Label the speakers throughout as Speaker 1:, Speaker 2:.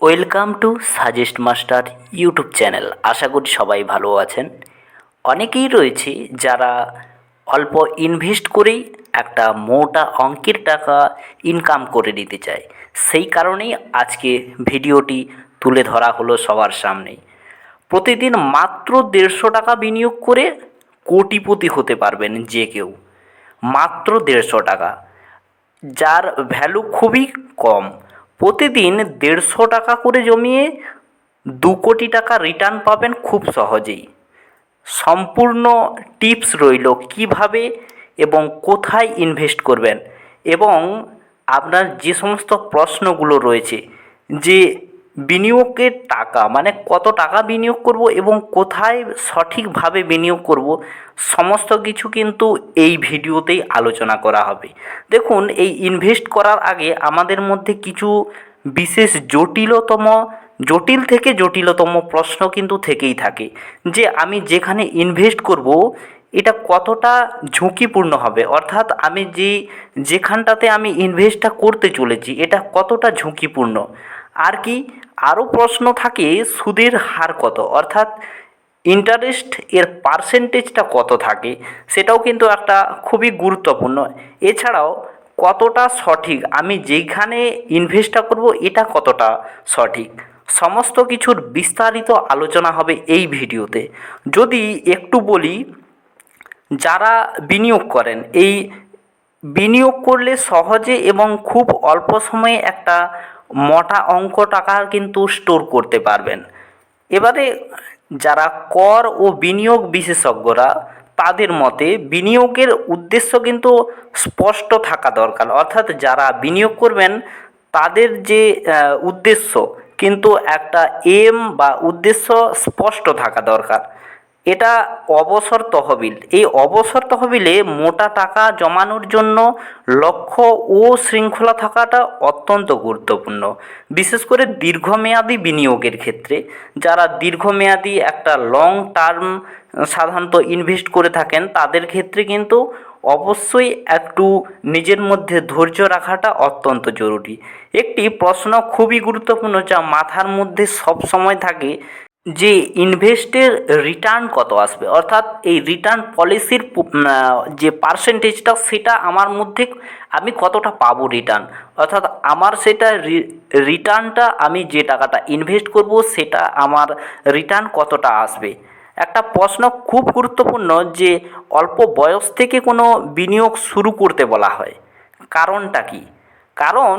Speaker 1: Welcome to suggest master YouTube channel. আশা করি সবাই ভালো আছেন। অনেকেই রয়েছে যারা অল্প ইনভেস্ট করেই একটা মোটা অঙ্কের টাকা ইনকাম করে নিতে চায়। সেই কারণেই আজকে ভিডিওটি তুলে ধরা হলো সবার সামনে প্রতিদিন মাত্র দেড়শো টাকা বিনিয়োগ করে কোটিপতি হতে পারবেন যে কেউ। মাত্র দেড়শো টাকা। যার ভ্যালু খুবই কম। প্রতিদিন দেড়শো টাকা করে জমিয়ে দু কোটি টাকা রিটার্ন পাবেন খুব সহজেই। সম্পূর্ণ টিপস রইল কীভাবে এবং কোথায় ইনভেস্ট করবেন এবং আপনার যে সমস্ত প্রশ্নগুলো রয়েছে, যে বিনিয়োগের টাকা মানে কত টাকা বিনিয়োগ করব এবং কোথায় সঠিকভাবে বিনিয়োগ করব, সমস্ত কিছু কিন্তু এই ভিডিওতেই আলোচনা করা হবে। দেখুন, এই ইনভেস্ট করার আগে আমাদের মধ্যে কিছু বিশেষ জটিলতম, জটিল থেকে জটিলতম প্রশ্ন কিন্তু থেকেই থাকে যে আমি যেখানে ইনভেস্ট করব, এটা কতটা ঝুঁকিপূর্ণ হবে? অর্থাৎ আমি যে, যেখানটাতে আমি ইনভেস্টটা করতে চলেছি, এটা কতটা ঝুঁকিপূর্ণ? আর কি আরও প্রশ্ন থাকে সুদের হার কত? অর্থাৎ ইন্টারেস্ট এর পার্সেন্টেজটা কত থাকে? সেটাও কিন্তু একটা খুবই গুরুত্বপূর্ণ। এছাড়াও কতটা সঠিক? আমি যেখানে ইনভেস্টটা করব, এটা কতটা সঠিক? সমস্ত কিছুর বিস্তারিত আলোচনা হবে এই ভিডিওতে। যদি একটু বলি, যারা বিনিয়োগ করেন, এই বিনিয়োগ করলে সহজে এবং খুব অল্প সময়ে একটা মোটা অঙ্ক টাকা কিন্তু স্টোর করতে পারবেন। এবারে যারা কর ও বিনিয়োগ বিশেষজ্ঞরা, তাদের মতে বিনিয়োগের উদ্দেশ্য কিন্তু স্পষ্ট থাকা দরকার। অর্থাৎ যারা বিনিয়োগ করবেন, তাদের যে উদ্দেশ্য, কিন্তু একটা এম বা উদ্দেশ্য স্পষ্ট থাকা দরকার। এটা অবসর তহবিল। এই অবসর তহবিলে মোটা টাকা জমানোর জন্য লক্ষ্য ও শৃঙ্খলা থাকাটা অত্যন্ত গুরুত্বপূর্ণ। বিশেষ করে দীর্ঘমেয়াদী বিনিয়োগের ক্ষেত্রে। যারা দীর্ঘমেয়াদী একটা লং টার্ম সাধারণত ইনভেস্ট করে থাকেন, তাদের ক্ষেত্রে কিন্তু অবশ্যই একটু নিজের মধ্যে ধৈর্য রাখাটা অত্যন্ত জরুরি। একটি প্রশ্ন খুবই গুরুত্বপূর্ণ যা মাথার মধ্যে সব সময় থাকে যে ইনভেস্টের রিটার্ন কত আসবে? অর্থাৎ এই রিটার্ন পলিসির যে পার্সেন্টেজটা সেটা আমার মধ্যে আমি কতটা পাবো রিটার্ন অর্থাৎ আমার সেটা রিটার্নটা আমি যে টাকাটা ইনভেস্ট করব, সেটা আমার রিটার্ন কতটা আসবে? একটা প্রশ্ন খুব গুরুত্বপূর্ণ যে অল্প বয়স থেকে কোনো বিনিয়োগ শুরু করতে বলা হয়। কারণটা কি? কারণ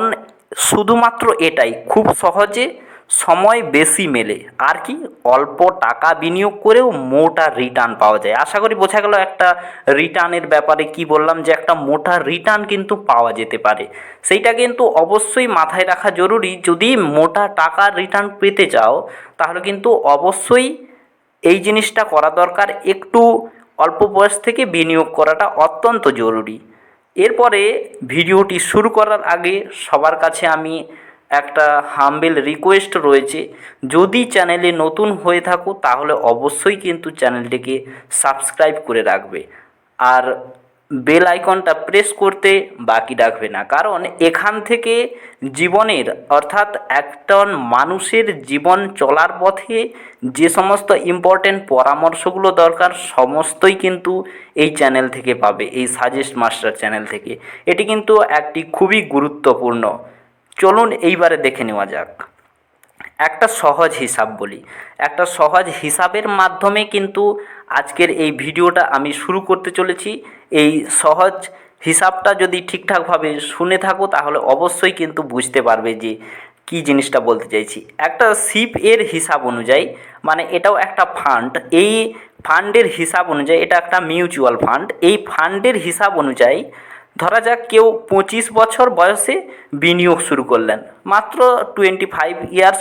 Speaker 1: শুধুমাত্র এটাই। খুব সহজে সময় বেশি মেলে। আর কি? অল্প টাকা বিনিয়োগ করেও মোটা রিটার্ন পাওয়া যায়। আশা করি বোঝা গেল একটা রিটার্নের ব্যাপারে কি বললাম যে একটা মোটা রিটার্ন কিন্তু পাওয়া যেতে পারে। সেইটা কিন্তু অবশ্যই মাথায় রাখা জরুরি। যদি মোটা টাকার রিটার্ন পেতে চাও, তাহলে কিন্তু অবশ্যই এই জিনিসটা করা দরকার। একটু অল্প বয়স থেকে বিনিয়োগ করাটা অত্যন্ত জরুরি। এরপরে ভিডিওটি শুরু করার আগে সবার কাছে আমি একটা হাম্বেল রিকোয়েস্ট রয়েছে। যদি চ্যানেলে নতুন হয়ে থাকো, তাহলে অবশ্যই কিন্তু চ্যানেলটিকে সাবস্ক্রাইব করে রাখবে। আর বেল আইকনটা প্রেস করতে বাকি রাখবে না। কারণ এখান থেকে জীবনের, অর্থাৎ একজন মানুষের জীবন চলার পথে যে সমস্ত ইম্পর্টেন্ট পরামর্শগুলো দরকার, সমস্তই কিন্তু এই চ্যানেল থেকে পাবে, এই সাজেস্ট মাস্টার চ্যানেল থেকে। এটি কিন্তু একটি খুবই গুরুত্বপূর্ণ চলুন এইবারে দেখে নেওয়া যাক। একটা সহজ হিসাব বলি। একটা সহজ হিসাবের মাধ্যমে কিন্তু আজকের এই ভিডিওটা আমি শুরু করতে চলেছি। এই সহজ হিসাবটা যদি ঠিকঠাকভাবে শুনে থাকো, তাহলে অবশ্যই কিন্তু বুঝতে পারবে যে কী জিনিসটা বলতে চাইছি। একটা সিপ এর হিসাব অনুযায়ী মানে এটাও একটা ফান্ড এই ফান্ডের হিসাব অনুযায়ী, এটা একটা মিউচুয়াল ফান্ড এই ফান্ডের হিসাব অনুযায়ী ধরা যাক কেউ পঁচিশ বছর বয়সে বিনিয়োগ শুরু করলেন। মাত্র টোয়েন্টি ফাইভ ইয়ার্স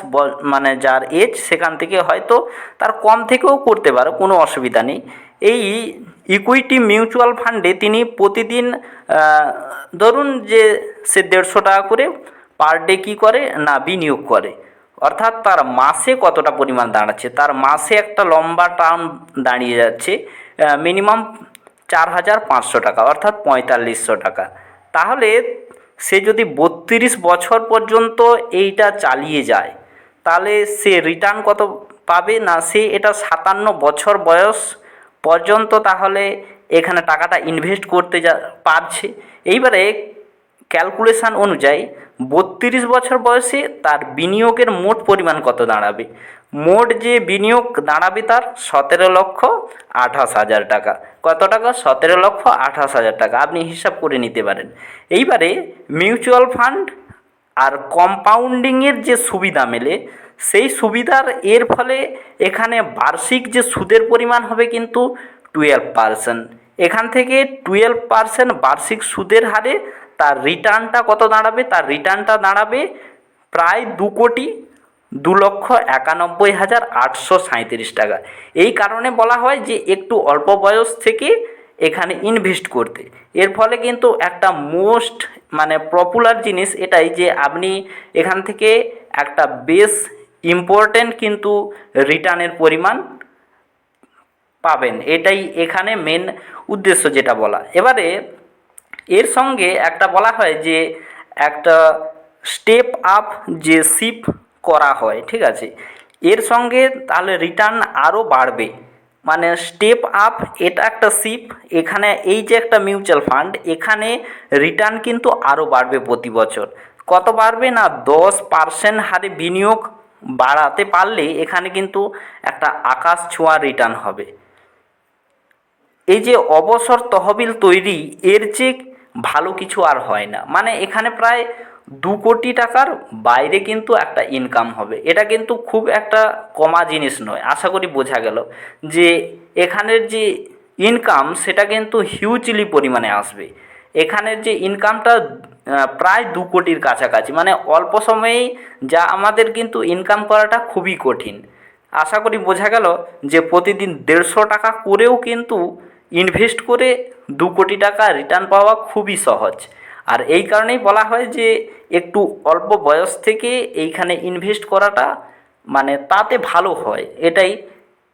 Speaker 1: মানে যার এজ সেখান থেকে হয়তো তার কম থেকেও করতে পারে, কোনো অসুবিধা নেই। এই ইকুইটি মিউচুয়াল ফান্ডে তিনি প্রতিদিন ধরুন যে সে দেড়শো টাকা করে পার ডে কী করে? না, বিনিয়োগ করে। অর্থাৎ তার মাসে কতটা পরিমাণ দাঁড়াচ্ছে? তার মাসে একটা লম্বা টার্ম দাঁড়িয়ে যাচ্ছে মিনিমাম চার হাজার পাঁচশো টাকা, অর্থাৎ পঁয়তাল্লিশশো টাকা। তাহলে সে যদি বত্রিশ বছর পর্যন্ত এইটা চালিয়ে যায়, তাহলে সে রিটার্ন কত পাবে না সে এটা সাতান্ন বছর বয়স পর্যন্ত তাহলে এখানে টাকাটা ইনভেস্ট করতে যা পারছে। এইবারে ক্যালকুলেশান অনুযায়ী বত্রিশ বছর বয়সে তার বিনিয়োগের মোট পরিমাণ কত দাঁড়াবে? মোট যে বিনিয়োগ দাঁড়াবে তার সতেরো লক্ষ আঠাশ হাজার টাকা। কত টাকা? সতেরো লক্ষ আঠাশ হাজার টাকা। আপনি হিসাব করে নিতে পারেন। এইবারে মিউচুয়াল ফান্ড আর কম্পাউন্ডিংয়ের যে সুবিধা মেলে, সেই সুবিধার এর ফলে এখানে বার্ষিক যে সুদের পরিমাণ হবে কিন্তু টুয়েলভ পার্সেন্ট। এখান থেকে টুয়েলভ পার্সেন্ট বার্ষিক সুদের হারে তার রিটার্নটা কত দাঁড়াবে? তার রিটার্নটা দাঁড়াবে প্রায় দু কোটি দু লক্ষ একানব্বই হাজার আটশো সাঁইত্রিশ টাকা। এই কারণে বলা হয় যে একটু অল্প বয়স থেকে এখানে ইনভেস্ট করতে। এর ফলে কিন্তু একটা মোস্ট মানে পপুলার জিনিস এটাই যে আপনি এখান থেকে একটা বেশ ইম্পর্ট্যান্ট কিন্তু রিটার্নের পরিমাণ পাবেন। এটাই এখানে মেন উদ্দেশ্য যেটা বলা। এবারে এর সঙ্গে একটা বলা হয় যে, একটা স্টেপ আপ যে শিপ করা হয়, ঠিক আছে? এর সঙ্গে তাহলে রিটার্ন আরও বাড়বে। মানে স্টেপ আপ এটা একটা শিপ এখানে এই যে একটা মিউচুয়াল ফান্ড এখানে রিটার্ন কিন্তু আরও বাড়বে প্রতি বছর। কত বাড়বে না? দশ পার্সেন্ট হারে বিনিয়োগ বাড়াতে পারলে এখানে কিন্তু একটা আকাশ ছোঁয়া রিটার্ন হবে। এই যে অবসর তহবিল তৈরি, এর চেয়ে ভালো কিছু আর হয় না। মানে এখানে প্রায় দু কোটি টাকার বাইরে কিন্তু একটা ইনকাম হবে। এটা কিন্তু খুব একটা কমা জিনিস নয়। আশা করি বোঝা গেল যে এখানের যে ইনকাম সেটা কিন্তু হিউজলি পরিমাণে আসবে। এখানের যে ইনকামটা প্রায় দু কোটির কাছাকাছি। মানে অল্প সময়েই যা আমাদের কিন্তু ইনকাম করাটা খুবই কঠিন। আশা করি বোঝা গেল যে প্রতিদিন দেড়শো টাকা করেও কিন্তু ইনভেস্ট করে দু কোটি টাকা রিটার্ন পাওয়া খুবই সহজ। আর এই কারণেই বলা হয় যে একটু অল্প বয়স থেকে এইখানে ইনভেস্ট করাটা মানে তাতে ভালো হয়। এটাই।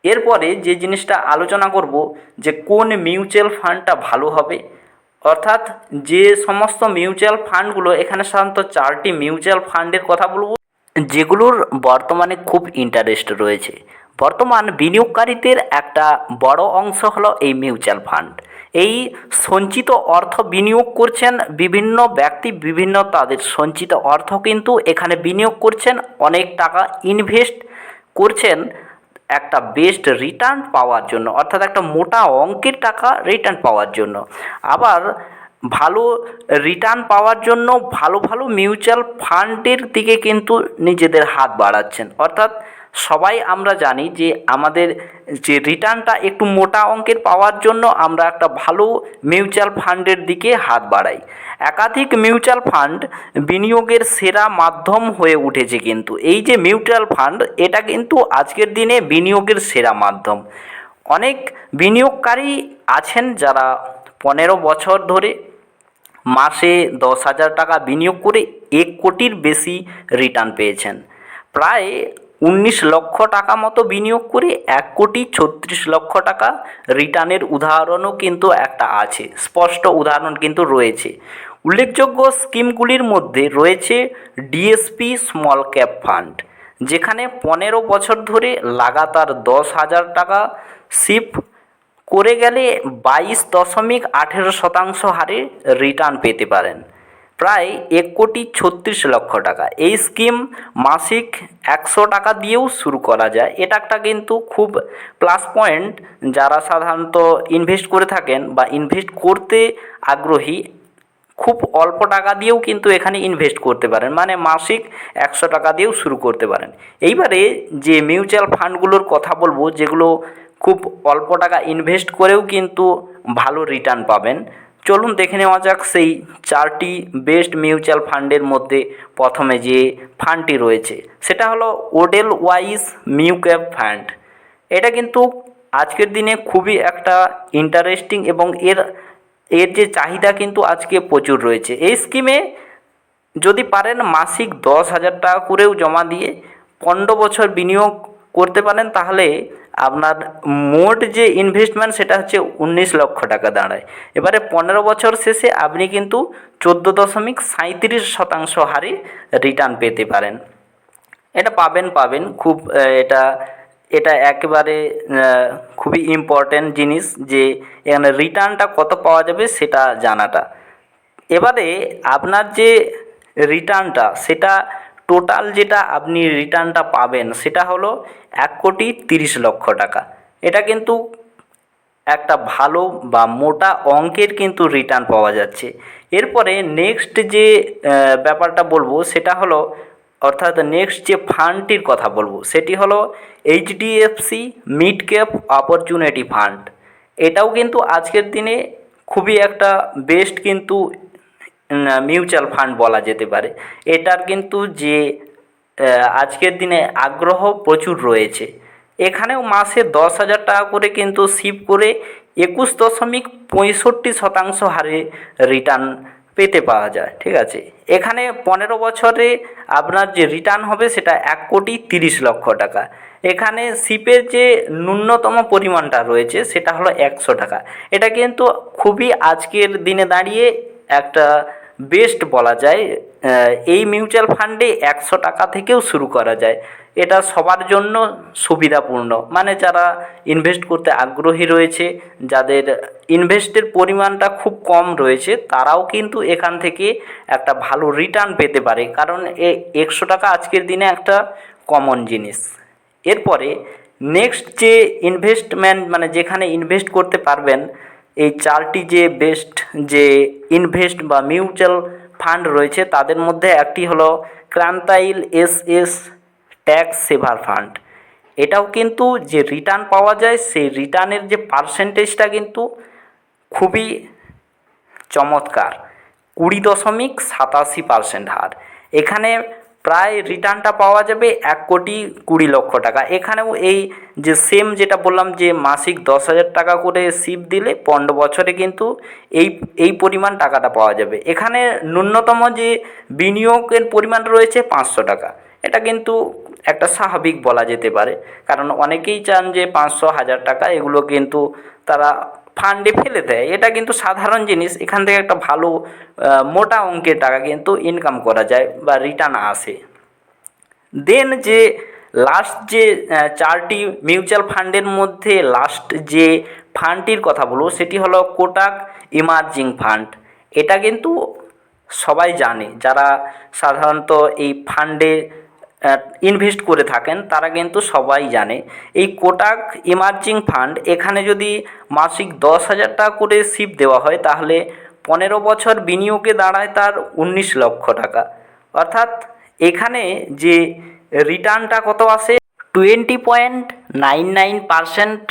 Speaker 1: এরপরে যে জিনিসটা আলোচনা করব যে কোন মিউচুয়াল ফান্ডটা ভালো হবে। অর্থাৎ যে সমস্ত মিউচুয়াল ফান্ডগুলো, এখানে সাধারণত চারটি মিউচুয়াল ফান্ডের কথা বলব, যেগুলোর বর্তমানে খুব ইন্টারেস্ট রয়েছে। বর্তমান বিনিয়োগকারীদের একটা বড় অংশ হলো এই মিউচুয়াল ফান্ড। এই সঞ্চিত অর্থ বিনিয়োগ করছেন বিভিন্ন ব্যক্তি, বিভিন্ন তাদের সঞ্চিত অর্থ কিন্তু এখানে বিনিয়োগ করছেন, অনেক টাকা ইনভেস্ট করছেন একটা বেস্ট রিটার্ন পাওয়ার জন্য, অর্থাৎ একটা মোটা অঙ্কের টাকা রিটার্ন পাওয়ার জন্য। আবার ভালো রিটার্ন পাওয়ার জন্য ভালো ভালো মিউচুয়াল ফান্ডের দিকে কিন্তু নিজেদের হাত বাড়াচ্ছেন, অর্থাৎ সবাই আমরা জানি যে আমাদের যে রিটার্নটা একটু মোটা অঙ্কের পাওয়ার জন্য আমরা একটা ভালো মিউচুয়াল ফান্ডের দিকে হাত বাড়াই। একাধিক মিউচুয়াল ফান্ড বিনিয়োগের সেরা মাধ্যম হয়ে উঠেছে কিন্তু। এই যে মিউচুয়াল ফান্ড, এটা কিন্তু আজকের দিনে বিনিয়োগের সেরা মাধ্যম। অনেক বিনিয়োগকারী আছেন যারা পনেরো বছর ধরে মাসে দশ হাজার টাকা বিনিয়োগ করে এক কোটির বেশি রিটার্ন পেয়েছেন। প্রায় উনিশ লক্ষ টাকা মতো বিনিয়োগ করে এক কোটি ছত্রিশ লক্ষ টাকা রিটার্নের উদাহরণও কিন্তু একটা আছে, স্পষ্ট উদাহরণ কিন্তু রয়েছে। উল্লেখযোগ্য স্কিমগুলির মধ্যে রয়েছে ডিএসপি স্মল ক্যাপ ফান্ড, যেখানে পনেরো বছর ধরে লাগাতার দশ হাজার টাকা সিপ করে গেলে বাইশ দশমিক আঠেরো শতাংশ হারে রিটার্ন পেতে পারেন। প্রায় এক কোটি ছত্রিশ লক্ষ টাকা। এই স্কিম মাসিক একশো টাকা দিয়েও শুরু করা যায়। এটা একটা কিন্তু খুব প্লাস পয়েন্ট যারা সাধারণত ইনভেস্ট করে থাকেন বা ইনভেস্ট করতে আগ্রহী, খুব অল্প টাকা দিয়েও কিন্তু এখানে ইনভেস্ট করতে পারেন। মানে মাসিক একশো টাকা দিয়েও শুরু করতে পারেন। এইবারে যে মিউচুয়াল ফান্ডগুলোর কথা বলব, যেগুলো খুব অল্প টাকা ইনভেস্ট করেও কিন্তু ভালো রিটার্ন পাবেন। চলুন দেখে নেওয়া যাক সেই চারটি বেস্ট মিউচুয়াল ফান্ডের মধ্যে প্রথমে যে ফান্ডটি রয়েছে, সেটা হলো ওডেল ওয়াইজ মিউক্যাপ ফান্ড। এটা কিন্তু আজকের দিনে খুবই একটা ইন্টারেস্টিং এবং এর এর যে চাহিদা কিন্তু আজকে প্রচুর রয়েছে। এই স্কিমে যদি পারেন মাসিক দশ হাজার টাকা করেও জমা দিয়ে পনেরো বছর বিনিয়োগ করতে পারেন, তাহলে আপনার মোট যে ইনভেস্টমেন্ট সেটা হচ্ছে উনিশ লক্ষ টাকা দাঁড়ায়। এবারে পনেরো বছর শেষে আপনি কিন্তু চোদ্দ দশমিক সাঁইত্রিশ শতাংশ হারে রিটার্ন পেতে পারেন। এটা পাবেন পাবেন। খুব এটা এটা একেবারে খুবই ইম্পর্ট্যান্ট জিনিস যে এখানে রিটার্নটা কত পাওয়া যাবে সেটা জানাটা। এবারে আপনার যে রিটার্নটা সেটা টোটাল যেটা আপনি রিটার্নটা পাবেন সেটা হলো এক কোটি তিরিশ লক্ষ টাকা। এটা কিন্তু একটা ভালো বা মোটা অঙ্কের কিন্তু রিটার্ন পাওয়া যাচ্ছে। এরপরে নেক্সট যে ব্যাপারটা বলব সেটা হলো, অর্থাৎ নেক্সট যে ফান্ডটির কথা বলব, সেটি হলো HDFC mid cap opportunity fund এটাও কিন্তু আজকের দিনে খুবই একটা বেস্ট কিন্তু মিউচুয়াল ফান্ড বলা যেতে পারে। এটার কিন্তু যে আজকের দিনে আগ্রহ প্রচুর রয়েছে। এখানেও মাসে দশ হাজার টাকা করে কিন্তু সিপ করে একুশ দশমিক পঁয়ষট্টি শতাংশ হারে রিটার্ন পেতে পাওয়া যায়, ঠিক আছে? এখানে পনেরো বছরে আপনার যে রিটার্ন হবে সেটা এক কোটি তিরিশ লক্ষ টাকা। এখানে সিপের যে ন্যূনতম পরিমাণটা রয়েছে সেটা হলো একশো টাকা। এটা কিন্তু খুবই আজকের দিনে দাঁড়িয়ে একটা বেস্ট বলা যায় এই মিউচুয়াল ফান্ডে একশো টাকা থেকেও শুরু করা যায়। এটা সবার জন্য সুবিধাপূর্ণ। মানে যারা ইনভেস্ট করতে আগ্রহী রয়েছে, যাদের ইনভেস্টের পরিমাণটা খুব কম রয়েছে, তারাও কিন্তু এখান থেকে একটা ভালো রিটার্ন পেতে পারে। কারণ এ একশো টাকা আজকের দিনে একটা কমন জিনিস। এরপরে নেক্সট যে ইনভেস্টমেন্ট মানে যেখানে ইনভেস্ট করতে পারবেন এই চারটি যে বেস্ট যে ইনভেস্ট বা মিউচুয়াল ফান্ড রয়েছে, তাদের মধ্যে একটি হলো ক্রান্তাইল S S tax saver fund এটাও কিন্তু যে রিটার্ন পাওয়া যায়, সেই রিটার্নের যে পার্সেন্টেজটা কিন্তু খুবই চমৎকার। কুড়ি দশমিক সাতাশি পার্সেন্ট হার। এখানে প্রায় রিটার্নটা পাওয়া যাবে এক কোটি কুড়ি লক্ষ টাকা। এখানেও এই যে সেম যেটা বললাম যে মাসিক দশ হাজার টাকা করে সিপ দিলে পনেরো বছরে কিন্তু এই এই পরিমাণ টাকাটা পাওয়া যাবে। এখানে ন্যূনতম যে বিনিয়োগের পরিমাণ রয়েছে পাঁচশো টাকা। এটা কিন্তু একটা স্বাভাবিক বলা যেতে পারে। কারণ অনেকেই চান যে পাঁচশো, হাজার টাকা, এগুলো কিন্তু তারা ফান্ডে ফেলে দেয়। এটা কিন্তু সাধারণ জিনিস। এখান থেকে একটা ভালো মোটা অঙ্কের টাকা কিন্তু ইনকাম করা যায় বা রিটার্ন আসে। দেন যে লাস্ট যে চারটি মিউচুয়াল ফান্ডের মধ্যে লাস্ট যে ফান্ডটির কথা বলব, সেটি হলো কোটাক ইমার্জিং ফান্ড এটা কিন্তু সবাই জানে। যারা সাধারণত এই ফান্ডে ইনভেস্ট করে থাকেন, তারা কিন্তু সবাই জানে। এই কোটাক ইমার্জিং ফান্ড এখানে যদি মাসিক দশ হাজার টাকা করে সিপ দেওয়া হয়, তাহলে পনেরো বছর বিনিয়োগে দাঁড়ায় তার উনিশ লক্ষ টাকা। অর্থাৎ এখানে যে রিটার্নটা কত আসে? Twenty point nine nine percent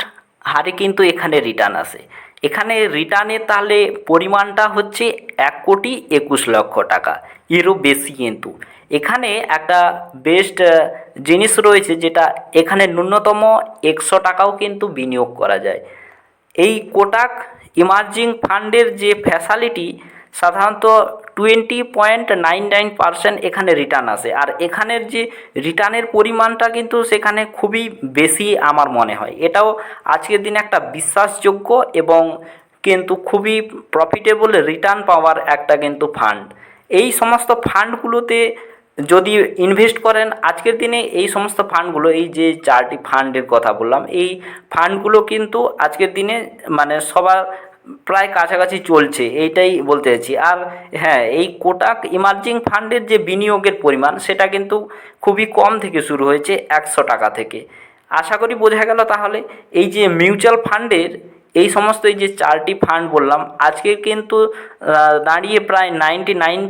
Speaker 1: হারে কিন্তু এখানে রিটার্ন আসে। এখানে রিটার্নের তাহলে পরিমাণটা হচ্ছে এক কোটি একুশ লক্ষ টাকা। এরও বেশি কিন্তু। এখানে একটা বেস্ট জিনিস রয়েছে যেটা এখানে ন্যূনতম একশো টাকাও কিন্তু বিনিয়োগ করা যায়। এই কোটাক ইমার্জিং ফান্ডের যে ফ্যাসালিটি সাধারণত twenty point nine nine percent এখানে রিটার্ন আসে আর এখানের যে রিটার্নের পরিমাণটা কিন্তু সেখানে খুবই বেশি আমার মনে হয়। এটাও আজকের দিনে একটা বিশ্বাসযোগ্য এবং কিন্তু খুবই প্রফিটেবল রিটার্ন পাওয়ার একটা কিন্তু ফান্ড এই সমস্ত ফান্ডগুলোতে যদি ইনভেস্ট করেন, আজকের দিনে এই সমস্ত ফান্ডগুলো এই যে চারটি ফান্ডের কথা বললাম, এই ফান্ডগুলো কিন্তু আজকের দিনে মানে সবার প্রায় কাছাকাছি চলছে, এইটাই বলতে চাইছি। আর হ্যাঁ এই কোটাক ইমার্জিং ফান্ডের যে বিনিয়োগের পরিমাণ, সেটা কিন্তু খুবই কম থেকে শুরু হয়েছে একশো টাকা থেকে। আশা করি বোঝা গেল তাহলে, এই যে মিউচুয়াল ফান্ডের এই সমস্ত এই যে চারটি ফান্ড বললাম, আজকে কিন্তু দাঁড়িয়ে প্রায় ninety nine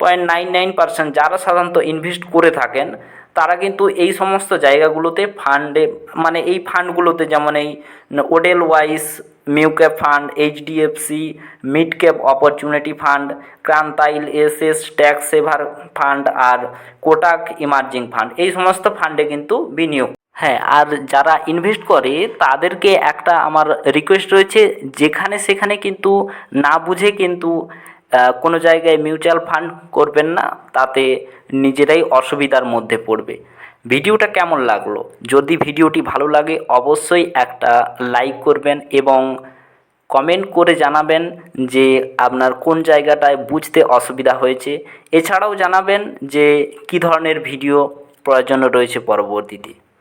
Speaker 1: point nine nine percent যারা সাধারণত ইনভেস্ট করে থাকেন তারা কিন্তু এই সমস্ত জায়গাগুলোতে ফান্ডে মানে এই ফান্ডগুলোতে যেমন এই ওডেল ওয়াইস মিউক্যাপ fund HDFC mid cap opportunity fund ক্রান্তাইল S S tax saver fund আর কোটাক ইমার্জিং ফান্ড এই সমস্ত ফান্ডে কিন্তু বিনিয়োগ। হ্যাঁ আর যারা ইনভেস্ট করে, তাদেরকে একটা আমার রিকোয়েস্ট রয়েছে, যেখানে সেখানে কিন্তু না বুঝে কিন্তু কোনো জায়গায় মিউচুয়াল ফান্ড করবেন না, তাতে নিজেরাই অসুবিধার মধ্যে পড়বে। ভিডিওটা কেমন লাগল? যদি ভিডিওটি ভালো লাগে, অবশ্যই একটা লাইক করবেন এবং কমেন্ট করে জানাবেন যে আপনার কোন জায়গাটায় বুঝতে অসুবিধা হয়েছে। এছাড়াও জানাবেন যে কী ধরনের ভিডিও প্রয়োজন রয়েছে পরবর্তীতে।